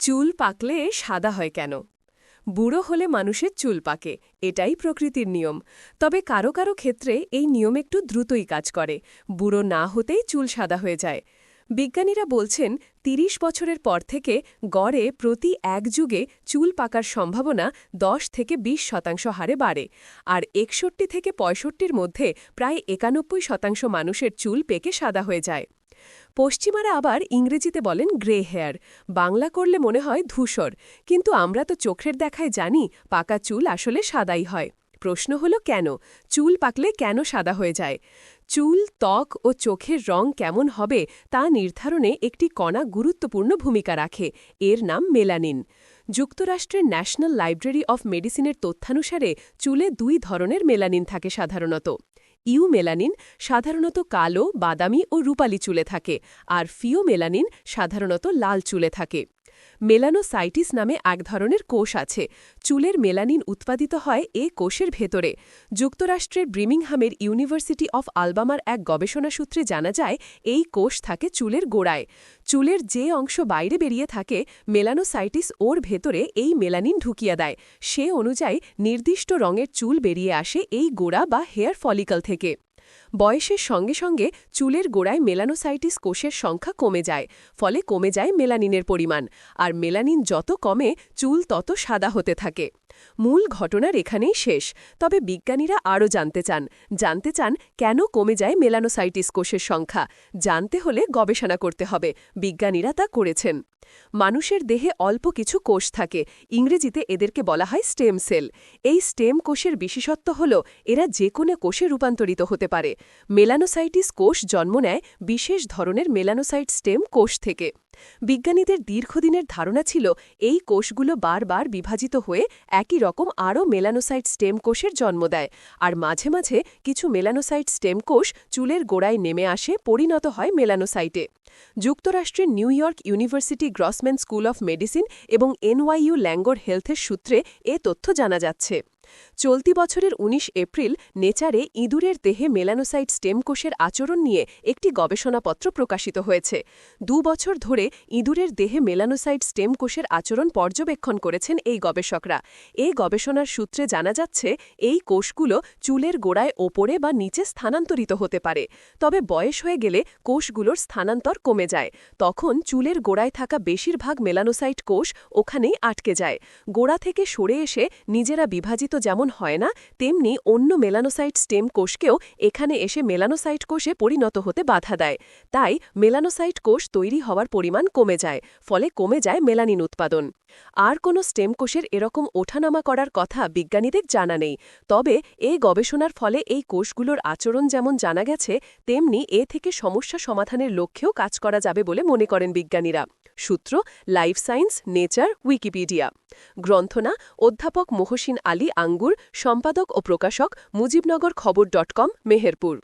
চুল পাকলে সাদা হয় কেন? বুড়ো হলে মানুষের চুল পাকে, এটাই প্রকৃতির নিয়ম। তবে কারও কারও ক্ষেত্রে এই নিয়ম একটু দ্রুতই কাজ করে, বুড়ো না হতেই চুল সাদা হয়ে যায়। বিজ্ঞানীরা বলছেন ৩০ বছরের পর থেকে গড়ে প্রতি এক যুগে চুল পাকার সম্ভাবনা ১০ থেকে ২০ শতাংশ হারে বাড়ে, আর একষট্টি থেকে পঁয়ষট্টির মধ্যে প্রায় একানব্বই শতাংশ মানুষের চুল পেকে সাদা হয়ে যায়। পশ্চিমারা আবার ইংরেজিতে বলেন গ্রে হেয়ার, বাংলা করলে মনে হয় ধূসর, কিন্তু আমরা তো চোখের দেখায় জানি পাকা চুল আসলে সাদাই হয়। প্রশ্ন হলো কেন? চুল পাকলে কেন সাদা হয়ে যায়? চুল, ত্বক ও চোখের রং কেমন হবে তা নির্ধারণে একটি কণা গুরুত্বপূর্ণ ভূমিকা রাখে, এর নাম মেলানিন। যুক্তরাষ্ট্রের ন্যাশনাল লাইব্রেরি অফ মেডিসিনের তথ্যানুসারে চুলে দুই ধরনের মেলানিন থাকে সাধারণত। ইউ মেলানিন সাধারণত কালো, বাদামি ও রূপালি চুলে থাকে, আর ফিও মেলানিন সাধারণত লাল চুলে থাকে। মেলানোসাইটিস নামে এক ধরনের কোষ আছে। চুলের মেলানিন উৎপাদিত হয় এ কোষের ভেতরে। যুক্তরাষ্ট্রের ব্রিমিংহামের ইউনিভার্সিটি অফ আলবামার এক গবেষণা সূত্রে জানা যায়, এই কোষ থাকে চুলের গোড়ায়। চুলের যে অংশ বাইরে বেরিয়ে থাকে, মেলানোসাইটিস ওর ভেতরে এই মেলানিন ঢুকিয়ে দেয়। সে অনুযায়ী নির্দিষ্ট রঙের চুল বেরিয়ে আসে এই গোড়া বা হেয়ার ফলিকল থেকে। বয়সের সঙ্গে সঙ্গে চুলের গোড়ায় মেলানোসাইটিস কোষের সংখ্যা কমে যায়, ফলে কমে যায় মেলানিনের পরিমাণ। আর মেলানিন যত কমে, চুল তত সাদা হতে থাকে। মূল ঘটনার এখানেই শেষ। তবে বিজ্ঞানীরা আরও জানতে চান। জানতে চান কেন কমে যায় মেলানোসাইটিস কোষের সংখ্যা। জানতে হলে গবেষণা করতে হবে। বিজ্ঞানীরা তা করেছেন। মানুষের দেহে অল্প কিছু কোষ থাকে। ইংরেজিতে এদেরকে বলা হয় স্টেম সেল। এই স্টেম কোষের বিশেষত্ব হল এরা যে কোনো কোষে রূপান্তরিত হতে পারে। মেলানোসাইটিস কোষ জন্ম নেয় বিশেষ ধরনের মেলানোসাইট স্টেম কোষ থেকে। বিজ্ঞানীদের দীর্ঘদিনের ধারণা ছিল এই কোষগুলো বারবার বিভাজিত হয়ে একই রকম আরও মেলানোসাইট স্টেম কোষের জন্ম দেয়, আর মাঝে মাঝে কিছু মেলানোসাইট স্টেম কোষ চুলের গোড়ায় নেমে আসে পরিণত হয় মেলানোসাইটে। যুক্তরাষ্ট্রের New York University Grossman school of medicine এবং এনওয়াইইউ ল্যাঙ্গোর হেলথের সূত্রে এ তথ্য জানা যাচ্ছে। চলতি বছরের ১৯ এপ্রিল নেচারে ইঁদুরের দেহে মেলানোসাইট স্টেম কোষের আচরণ নিয়ে একটি গবেষণাপত্র প্রকাশিত হয়েছে। দু বছর ধরে ইঁদুরের দেহে মেলানোসাইট স্টেম কোষের আচরণ পর্যবেক্ষণ করেছেন এই গবেষকরা। এই গবেষণার সূত্রে জানা যাচ্ছে, এই কোষগুলো চুলের গোড়ায় ওপরে বা নিচে স্থানান্তরিত হতে পারে। তবে বয়স হয়ে গেলে কোষগুলোর স্থানান্তর কমে যায়। তখন চুলের গোড়ায় থাকা বেশিরভাগ মেলানোসাইট কোষ ওখানেই আটকে যায়। গোড়া থেকে সরে এসে নিজেরা বিভাজিত যেমন হয় না, তেমনি অন্য মেলানোসাইট স্টেম কোষকেও এখানে এসে মেলানোসাইট কোষে পরিণত হতে বাধা দেয়। তাই মেলানোসাইট কোষ তৈরি হওয়ার পরিমাণ কমে যায়, ফলে কমে যায় মেলানিন উৎপাদন। আর কোনো স্টেম কোষের এরকম ওঠানামা করার কথা বিজ্ঞানীদের জানা নেই, তবে এই গবেষণার ফলে এই কোষগুলোর আচরণ যেমন জানা গেছে, তেমনি এ থেকে সমস্যা সমাধানের লক্ষ্যেও কাজ করা যাবে বলে মনে করেন বিজ্ঞানীরা। সূত্র লাইফ সায়েন্স নেচার উইকিপিডিয়া গ্রন্থনা অধ্যাপক মোহসিন আলী আঙ্গুর, সম্পাদক ও প্রকাশক মুজিবনগর খবর ডট কম, মেহেরপুর।